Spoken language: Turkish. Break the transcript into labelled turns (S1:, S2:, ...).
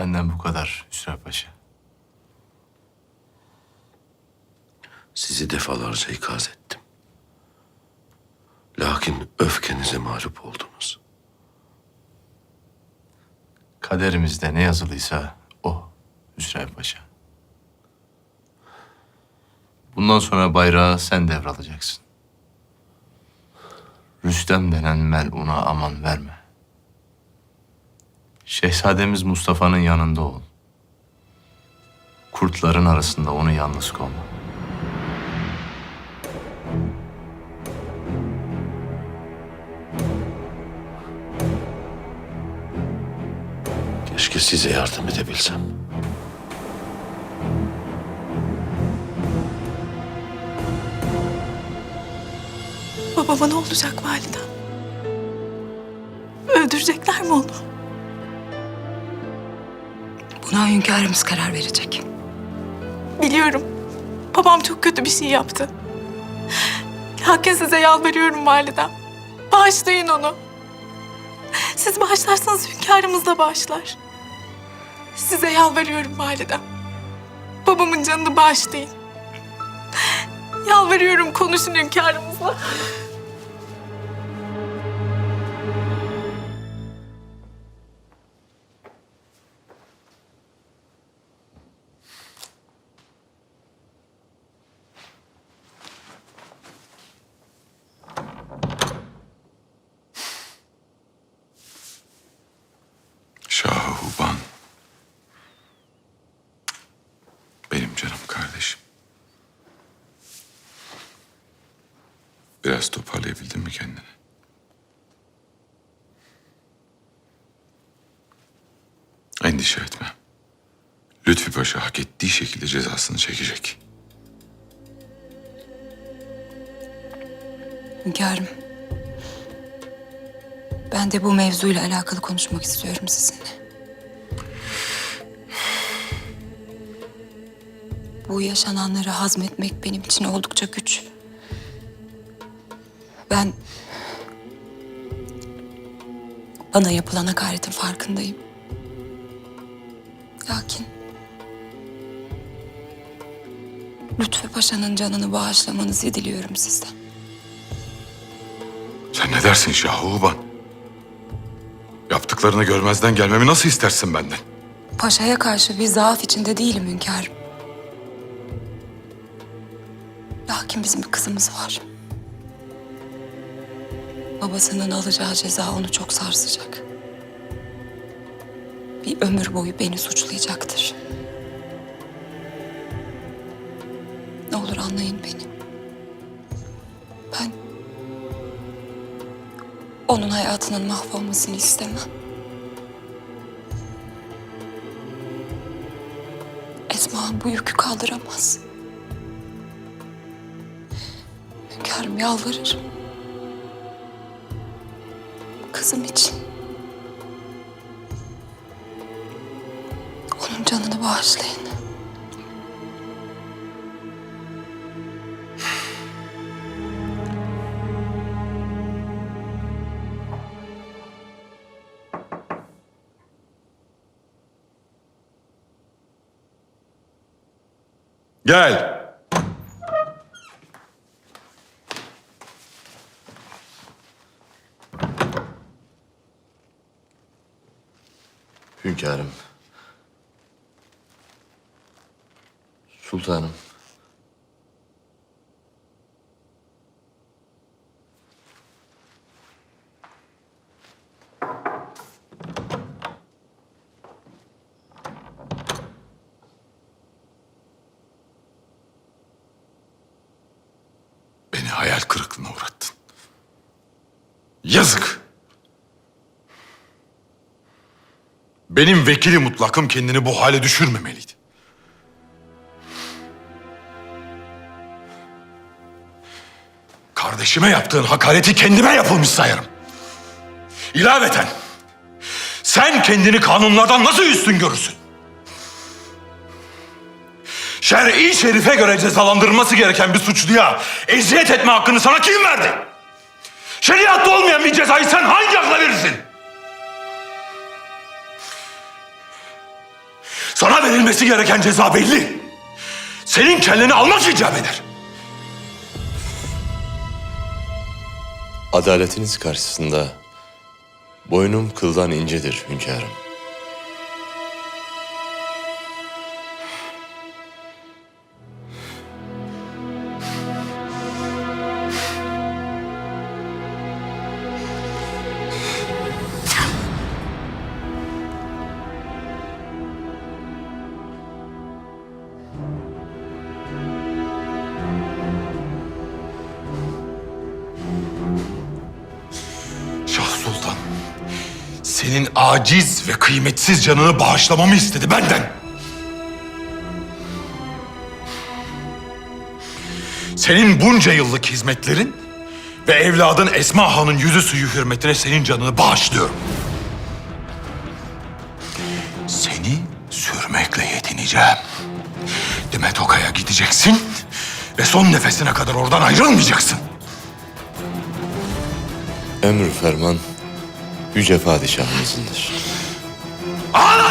S1: Benden bu kadar Hüsrev Paşa.
S2: Sizi defalarca ikaz ettim. Lakin öfkenize mağlup oldunuz.
S1: Kaderimizde ne yazılıysa o Hüsrev Paşa. Bundan sonra bayrağı sen devralacaksın. Rüstem denen meluna aman verme. Şehzademiz Mustafa'nın yanında ol. Kurtların arasında onu yalnız kovma.
S2: Keşke size yardım edebilsem.
S3: Babama ne olacak validem? Öldürecekler mi onu?
S4: Buna hünkârımız karar verecek.
S3: Biliyorum. Babam çok kötü bir şey yaptı. Lakin size yalvarıyorum validem. Bağışlayın onu. Siz bağışlarsanız hünkârımız da bağışlar. Size yalvarıyorum validem. Babamın canını bağışlayın. Yalvarıyorum konuşun hünkârımızla.
S5: Canım kardeşim. Biraz toparlayabildin mi kendini? Endişe etme. Lütfi Paşa hak ettiği şekilde cezasını çekecek.
S4: Hünkârım. Ben de bu mevzuyla alakalı konuşmak istiyorum sizinle. Bu yaşananları hazmetmek benim için oldukça güç. Ben bana yapılan hakaretin farkındayım. Lakin Lütfü Paşa'nın canını bağışlamanızı diliyorum sizden.
S5: Sen ne dersin Şahuban? Yaptıklarını görmezden gelmemi nasıl istersin benden?
S4: Paşa'ya karşı bir zaaf içinde değilim hünkârım. Lakin bizim bir kızımız var. Babasının alacağı ceza onu çok sarsacak. Bir ömür boyu beni suçlayacaktır. Ne olur anlayın beni. Ben onun hayatının mahvolmasını istemem. Esma'nın bu yükü kaldıramaz. Hünkârım yalvarırım. Kızım için. Onun canını bağışlayın.
S5: Gel.
S2: Hünkârım. Sultanım.
S5: Beni hayal kırıklığına uğrattın. Yazık. Benim vekili mutlakım kendini bu hale düşürmemeliydi. Kardeşime yaptığın hakareti kendime yapılmış sayarım. İlaveten sen kendini kanunlardan nasıl üstün görürsün? Şer'i şerife göre cezalandırılması gereken bir suçluya eziyet etme hakkını sana kim verdi? Şeriatta olmayan bir cezayı sen hangi akla verirsin? Verilmesi gereken ceza belli. Senin kelleni almak icap eder.
S1: Adaletiniz karşısında boynum kıldan incedir hünkârım.
S5: Senin aciz ve kıymetsiz canını bağışlamamı istedi benden. Senin bunca yıllık hizmetlerin ve evladın Esma Han'ın yüzü suyu hürmetine senin canını bağışlıyorum. Seni sürmekle yetineceğim. Demet Oka'ya gideceksin ve son nefesine kadar oradan ayrılmayacaksın.
S1: Emr ferman yüce padişahımızındır.
S5: Ağlar!